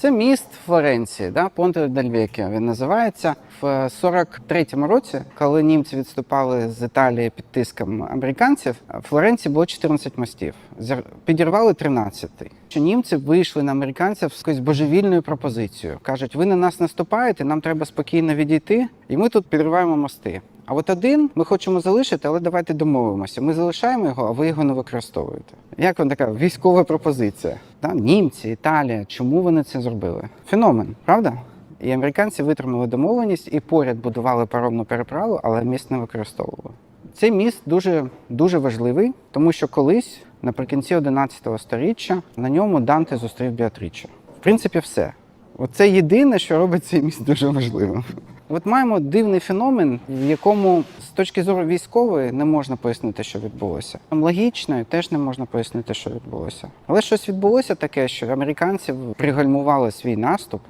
Це міст Флоренції, да? Понте дель Векіо він називається. В 43-му році, коли німці відступали з Італії під тиском американців, в Флоренції було 14 мостів. Підірвали 13-й. Що німці вийшли на американців з якоюсь божевільною пропозицією. Кажуть, ви на нас наступаєте, нам треба спокійно відійти, і ми тут підриваємо мости. А от один ми хочемо залишити, але давайте домовимося. Ми залишаємо його, а ви його не використовуєте. Як вам така військова пропозиція? Да? Німці, Італія, чому вони це зробили? Феномен, правда? І американці витримали домовленість і поряд будували паромну переправу, але міст не використовували. Цей міст дуже, дуже важливий, тому що колись, наприкінці 11 століття, на ньому Данте зустрів Біатріче. В принципі, все. Оце єдине, що робить цей міст дуже важливим. От маємо дивний феномен, в якому з точки зору військової не можна пояснити, що відбулося. Логічною теж не можна пояснити, що відбулося. Але щось відбулося таке, що американці пригальмували свій наступ,